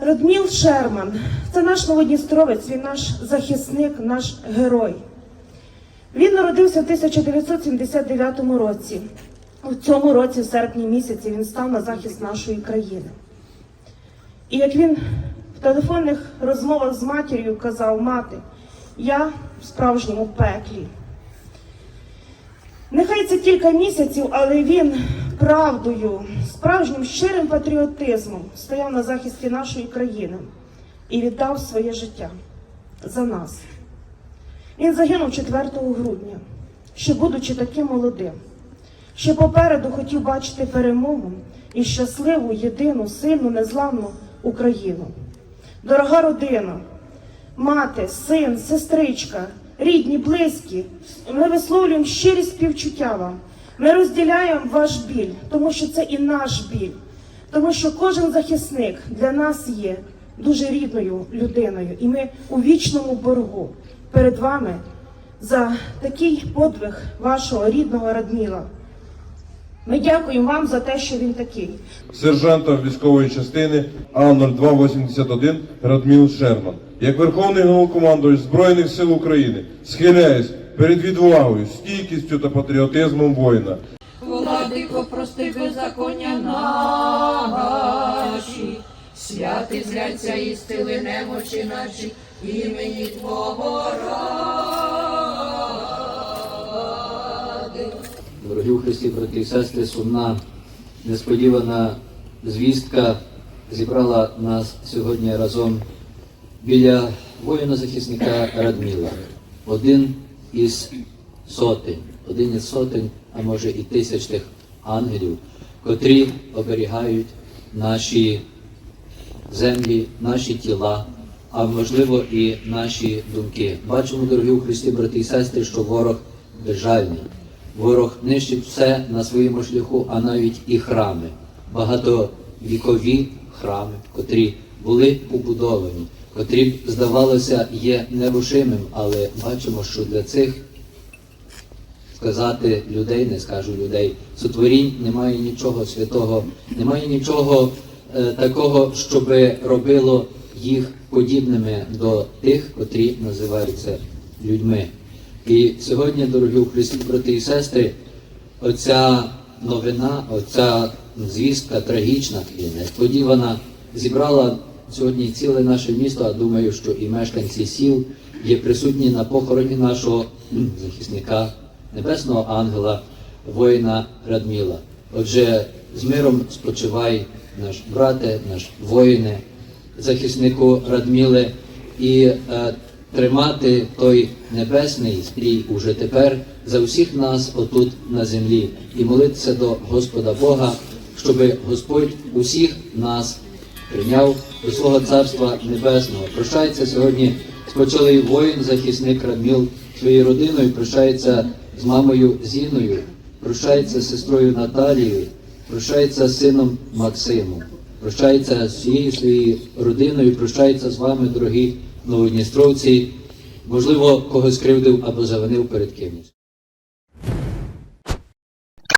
Радміл Шерман це наш новодністровець, він наш захисник, наш герой. Він народився в 1979 році. У цьому році, в серпні місяці, він став на захист нашої країни. І як він в телефонних розмовах з матір'ю казав, мати, я в справжньому пеклі. Нехай це кілька місяців, але він правдою, справжнім щирим патріотизмом стояв на захисті нашої країни і віддав своє життя за нас. Він загинув 4 грудня, ще будучи таким молодим, ще попереду хотів бачити перемогу і щасливу, єдину, сильну, незламну Україну. Дорога родина, мати, син, сестричка, рідні, близькі, ми висловлюємо щирі співчуття вам. Ми розділяємо ваш біль, тому що це і наш біль, тому що кожен захисник для нас є дуже рідною людиною, і ми у вічному боргу перед вами за такий подвиг вашого рідного Радміла. Ми дякуємо вам за те, що він такий. сержанта військової частини А-0281 Радміл Шерман. Як Верховний Головнокомандувач Збройних сил України схиляюсь перед відвагою, стійкістю та патріотизмом воїна. Владико, прости беззаконня наші, святи зляться і стили немочі наші, імені Твого ради. Дорогі Христі, брати і сестри, сумна, несподівана звістка зібрала нас сьогодні разом біля воїна-захисника Радміла. Один із сотень, один із сотень, а може і тисяч тих ангелів, котрі оберігають наші землі, наші тіла, а можливо і наші думки. Бачимо, дорогі у Христі, брати і сестри, що ворог безжальний. Ворог нищить все на своєму шляху, а навіть і храми, багатовікові храми, котрі були побудовані, котрі, здавалося, є нерушимим, але бачимо, що для цих сказати людей, не скажу людей, сотворінь немає нічого святого, немає нічого е, такого, щоб робило їх подібними до тих, котрі називаються людьми. І сьогодні, дорогі Христі, брати і сестри, оця новина, оця звістка трагічна і несподівана зібрала сьогодні ціле наше місто, а думаю, що і мешканці сіл є присутні на похороні нашого захисника, небесного ангела, воїна Радміла. Отже, з миром спочивай наш брате, наш воїне, захиснику Радміле, і е, тримати той небесний стрій уже тепер за всіх нас отут на землі, і молитися до Господа Бога, щоб Господь усіх нас прийняв до свого царства небесного. Прощається сьогодні спочилий воїн, захисник Радміл своєю родиною, прощається з мамою Зіною, прощається з сестрою Наталією, прощається з сином Максимом, прощається з всією своєю родиною, прощається з вами, дорогі новодністровці. Можливо, когось кривдив або завинив перед кимось.